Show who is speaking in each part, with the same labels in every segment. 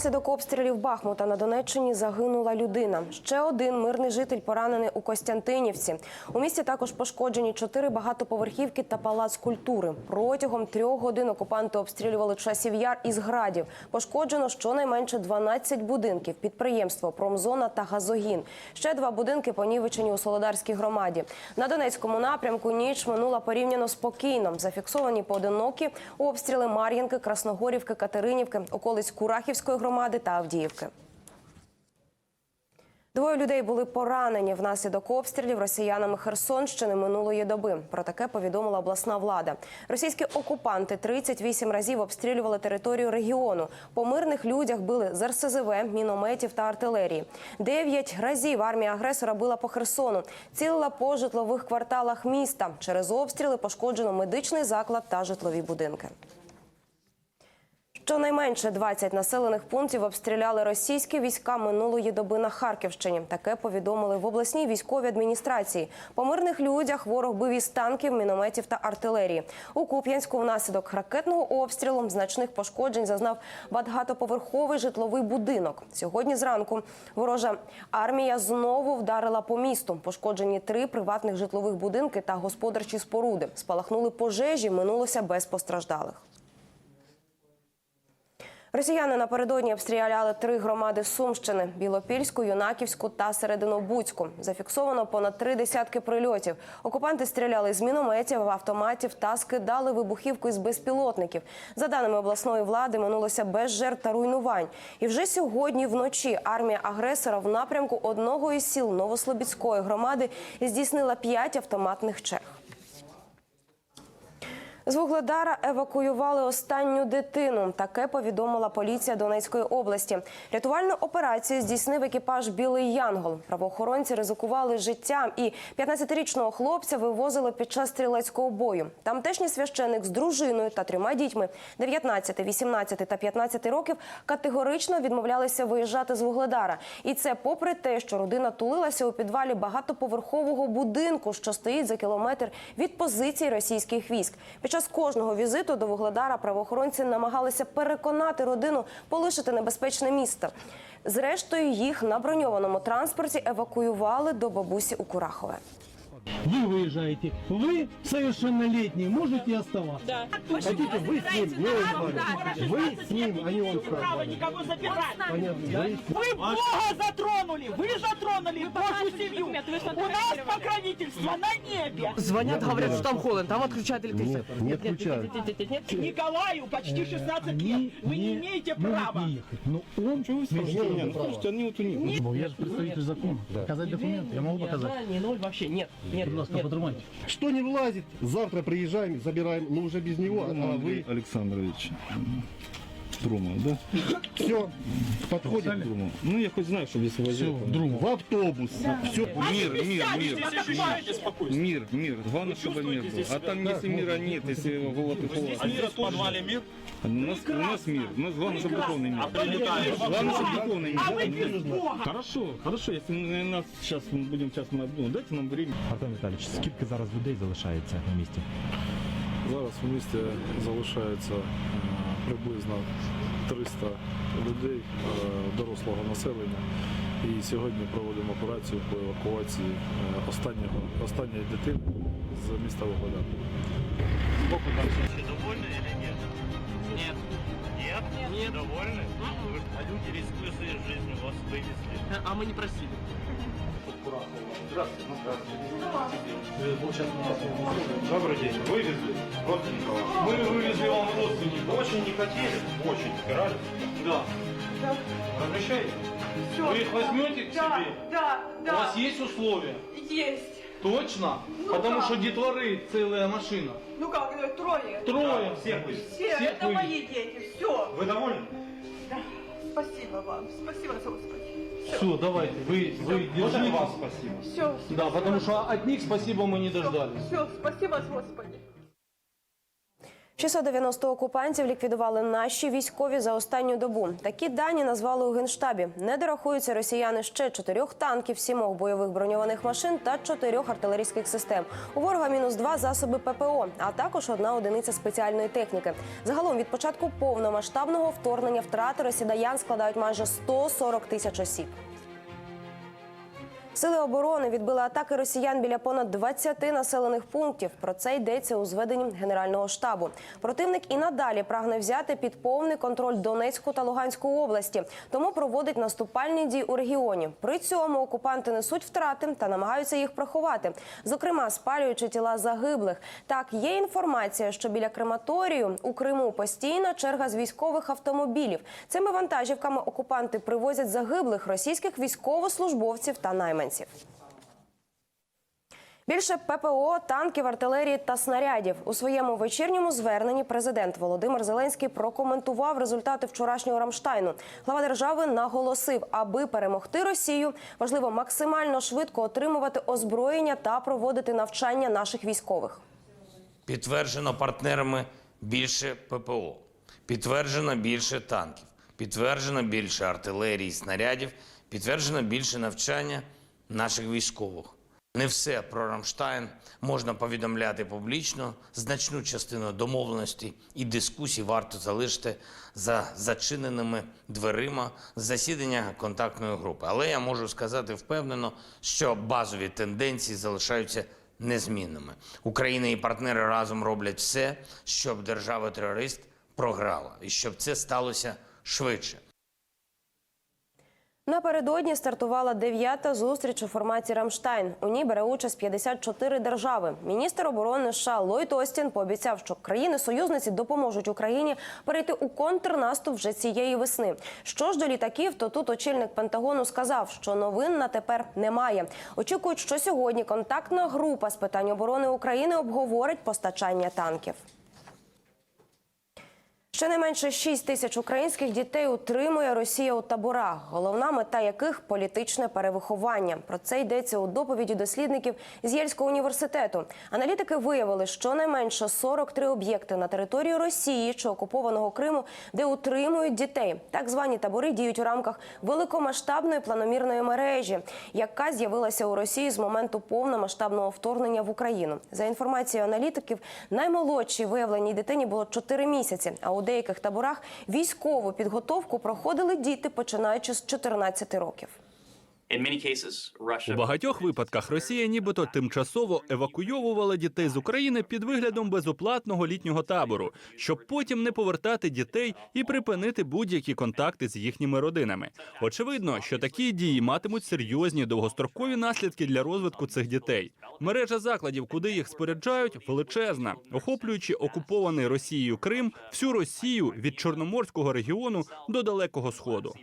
Speaker 1: Внаслідок обстрілів Бахмута на Донеччині загинула людина. Ще один мирний житель поранений у Костянтинівці. У місті також пошкоджені чотири багатоповерхівки та палац культури. Протягом трьох годин окупанти обстрілювали часів яр із градів. Пошкоджено щонайменше 12 будинків, підприємство, промзона та газогін. Ще два будинки понівечені у Солодарській громаді. На Донецькому напрямку ніч минула порівняно спокійно. Зафіксовані поодинокі обстріли Мар'їнки, Красногорівки, Катеринівки, околиць Курахівської громади та Авдіївки. Двоє людей були поранені внаслідок обстрілів росіянами Херсонщини минулої доби. Про таке повідомила обласна влада. Російські окупанти 38 разів обстрілювали територію регіону. По мирних людях били з РСЗВ, мінометів та артилерії. Дев'ять разів армія агресора била по Херсону, цілила по житлових кварталах міста. Через обстріли пошкоджено медичний заклад та житлові будинки. Щонайменше 20 населених пунктів обстріляли російські війська минулої доби на Харківщині. Таке повідомили в обласній військовій адміністрації. По мирних людях ворог бив із танків, мінометів та артилерії. У Куп'янську внаслідок ракетного обстрілу значних пошкоджень зазнав багатоповерховий житловий будинок. Сьогодні зранку ворожа армія знову вдарила по місту. Пошкоджені три приватних житлових будинки та господарчі споруди. Спалахнули пожежі, минулося без постраждалих. Росіяни напередодні обстріляли три громади Сумщини: Білопільську, Юнаківську та Серединобудську. Зафіксовано понад три десятки прильотів. Окупанти стріляли з мінометів, автоматів та скидали вибухівку із безпілотників. За даними обласної влади, минулося без жертв та руйнувань. І вже сьогодні вночі армія агресора в напрямку одного із сіл Новослобідської громади здійснила п'ять автоматних черг. З Вугледара евакуювали останню дитину. Таке повідомила поліція Донецької області. Рятувальну операцію здійснив екіпаж Білий Янгол. Правоохоронці ризикували життям і 15-річного хлопця вивозили під час стрілецького бою. Тамтешній священик з дружиною та трьома дітьми 19, 18 та 15 років категорично відмовлялися виїжджати з Вугледара. І це попри те, що родина тулилася у підвалі багатоповерхового будинку, що стоїть за кілометр від позицій російських військ. Під час кожного візиту до Вугледара правоохоронці намагалися переконати родину полишити небезпечне місто. Зрештою, їх на броньованому транспорті евакуювали до бабусі у Курахове.
Speaker 2: Вы выезжаете, вы совершеннолетний, можете оставаться.
Speaker 3: Да.
Speaker 4: Хотите, вы с ним, не он с вами. Вы с ним, а не он с
Speaker 3: Право
Speaker 4: вами.
Speaker 3: никого забирать.
Speaker 4: Понятно, да?
Speaker 3: Вы Бога затронули, вы затронули Божью семью. У нас покровительство на небе.
Speaker 5: Звонят, говорят, что там холодно, там отключают электричество.
Speaker 4: Нет, не отключают.
Speaker 5: Нет, нет, нет, нет, нет.
Speaker 3: Николаю почти 16 лет. Вы не имеете
Speaker 2: могут
Speaker 3: права.
Speaker 2: не ехать. Но он... Чего вы
Speaker 4: Нет, слушайте, они вот у них.
Speaker 2: Я же представитель закона. Показать документы? Я могу показать?
Speaker 5: одна, ни ноль вообще. Нет, нет,
Speaker 2: Ласка,
Speaker 5: нет.
Speaker 2: потримайте.
Speaker 4: Что не влазит, завтра приезжаем, забираем, но уже без него, а
Speaker 6: Андрей
Speaker 4: вы
Speaker 6: Александрович Друмов, да?
Speaker 4: все, подходит
Speaker 6: Друмов. Ну я хоть знаю, что здесь
Speaker 2: Все,
Speaker 6: возил.
Speaker 2: друг.
Speaker 4: в автобус, все.
Speaker 6: Мир, мир, мир,
Speaker 3: Отдыхайте.
Speaker 6: мир, мир. Главное, чтобы мир был. А там если мира нет, если голод и холод.
Speaker 7: Мира в подвале мир,
Speaker 6: У нас, у нас мир. У нас главное, чтобы духовный мир.
Speaker 7: прилетаешь.
Speaker 6: Главное, чтобы духовный
Speaker 3: А вы
Speaker 6: мир.
Speaker 3: без Бога.
Speaker 6: Хорошо, хорошо, если мы- нас сейчас мы будем сейчас мы обдумывать, дайте нам время.
Speaker 8: Артем Віталійович, скільки зараз людей залишається на місці?
Speaker 9: Зараз в місті залишається е, приблизно 300 людей е, дорослого населення. І сьогодні проводимо операцію по евакуації е, останнього, останньої дитини з міста Вугледар.
Speaker 7: Довольны или нет? Нет. Нет? Нет. Довольны? А люди, рискуя своей жизнью, вас вывезли.
Speaker 5: А мы не просили.
Speaker 7: Добрый день. Вывезли родственников. Мы вывезли вам родственников. Очень не хотели, очень старались. Да. Разрешаете? Вы их возьмете к
Speaker 3: Да,
Speaker 7: себе?
Speaker 3: да,
Speaker 7: У
Speaker 3: да.
Speaker 7: вас есть условия?
Speaker 3: Есть.
Speaker 7: Точно? Потому что детворы целая машина.
Speaker 3: Ну как, э, трое.
Speaker 7: Трое. Всех вы.
Speaker 3: Все,
Speaker 7: всех
Speaker 3: это
Speaker 7: вы-
Speaker 3: мои дети. Все.
Speaker 7: Вы довольны?
Speaker 3: Спасибо вам. Спасибо, Господи.
Speaker 7: Все, давайте. Вы, вы держите. вас спасибо.
Speaker 3: Все.
Speaker 7: Да, потому что от них спасибо мы не дождались.
Speaker 3: Все, спасибо, Господи.
Speaker 1: 690 окупантів ліквідували наші військові за останню добу. Такі дані назвали у генштабі. Не дорахуються росіяни ще чотирьох танків, сімох бойових броньованих машин та чотирьох артилерійських систем. У ворога мінус два засоби ППО, а також одна одиниця спеціальної техніки. Загалом від початку повномасштабного вторгнення втрати росіян складають майже 140 тисяч осіб. Сили оборони відбили атаки росіян біля понад 20 населених пунктів. Про це йдеться у зведенні Генерального штабу. Противник і надалі прагне взяти під повний контроль Донецьку та Луганську області, тому проводить наступальні дії у регіоні. При цьому окупанти несуть втрати та намагаються їх приховати, зокрема спалюючи тіла загиблих. Так є інформація, що біля крематорію у Криму постійна черга з військових автомобілів. Цими вантажівками окупанти привозять загиблих російських військовослужбовців та найманців. Більше ППО, танків, артилерії та снарядів у своєму вечірньому зверненні президент Володимир Зеленський прокоментував результати вчорашнього Рамштайну. Глава держави наголосив, аби перемогти Росію, важливо максимально швидко отримувати озброєння та проводити навчання наших військових.
Speaker 10: Підтверджено партнерами більше ППО, підтверджено більше танків, підтверджено більше артилерії, снарядів, підтверджено більше навчання наших військових. Не все про Рамштайн можна повідомляти публічно. Значну частину домовленостей і дискусій варто залишити за зачиненими дверима засідання контактної групи. Але я можу сказати впевнено, що базові тенденції залишаються незмінними. Україна і партнери разом роблять все, щоб держава-терорист програла, і щоб це сталося швидше.
Speaker 1: Напередодні стартувала дев'ята зустріч у форматі Рамштайн. У ній бере участь 54 держави. Міністр оборони США Ллойд Остін пообіцяв, що країни-союзниці допоможуть Україні перейти у контрнаступ вже цієї весни. Що ж до літаків, то тут очільник Пентагону сказав, що новин на тепер немає. Очікують, що сьогодні контактна група з питань оборони України обговорить постачання танків. Щонайменше 6 тисяч українських дітей утримує Росія у таборах, головна мета яких політичне перевиховання. Про це йдеться у доповіді дослідників з Єльського університету. Аналітики виявили, що найменше 43 об'єкти на території Росії чи окупованого Криму, де утримують дітей. Так звані табори діють у рамках великомасштабної планомірної мережі, яка з'явилася у Росії з моменту повномасштабного вторгнення в Україну. За інформацією аналітиків, наймолодшій виявленій дитині було 4 місяці. А у деяких таборах військову підготовку проходили діти, починаючи з 14 років.
Speaker 11: У багатьох випадках Росія нібито тимчасово евакуйовувала дітей з України під виглядом безоплатного літнього табору, щоб потім не повертати дітей і припинити будь-які контакти з їхніми родинами. Очевидно, що такі дії матимуть серйозні довгострокові наслідки для розвитку цих дітей. Мережа закладів, куди їх споряджають, величезна, охоплюючи окупований Росією Крим, всю Росію від Чорноморського регіону до Далекого Сходу.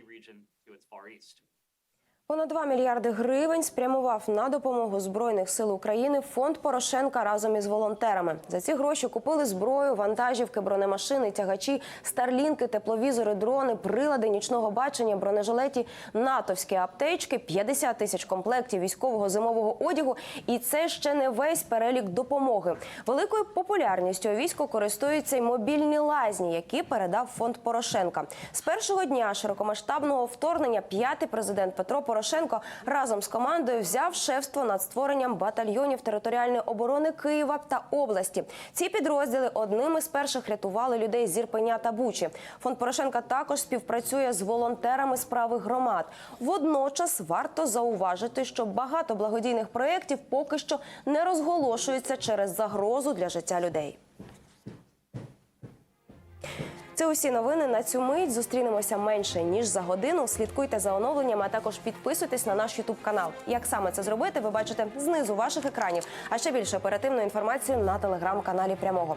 Speaker 1: Понад 2 мільярди гривень спрямував на допомогу Збройних сил України фонд Порошенка разом із волонтерами. За ці гроші купили зброю, вантажівки, бронемашини, тягачі, старлінки, тепловізори, дрони, прилади нічного бачення, бронежилеті, натовські аптечки, 50 тисяч комплектів військового зимового одягу. І це ще не весь перелік допомоги. Великою популярністю у війську користуються й мобільні лазні, які передав фонд Порошенка. З першого дня широкомасштабного вторгнення п'ятий президент Петро Порошенко разом з командою взяв шефство над створенням батальйонів територіальної оборони Києва та області. Ці підрозділи одним із перших рятували людей з Ірпеня та Бучі. Фонд Порошенка також співпрацює з волонтерами справи громад. Водночас варто зауважити, що багато благодійних проєктів поки що не розголошуються через загрозу для життя людей. Це усі новини на цю мить. Зустрінемося менше ніж за годину. Слідкуйте за оновленнями, а також підписуйтесь на наш Ютуб канал. Як саме це зробити, ви бачите знизу ваших екранів. А ще більше оперативної інформації на телеграм-каналі прямого.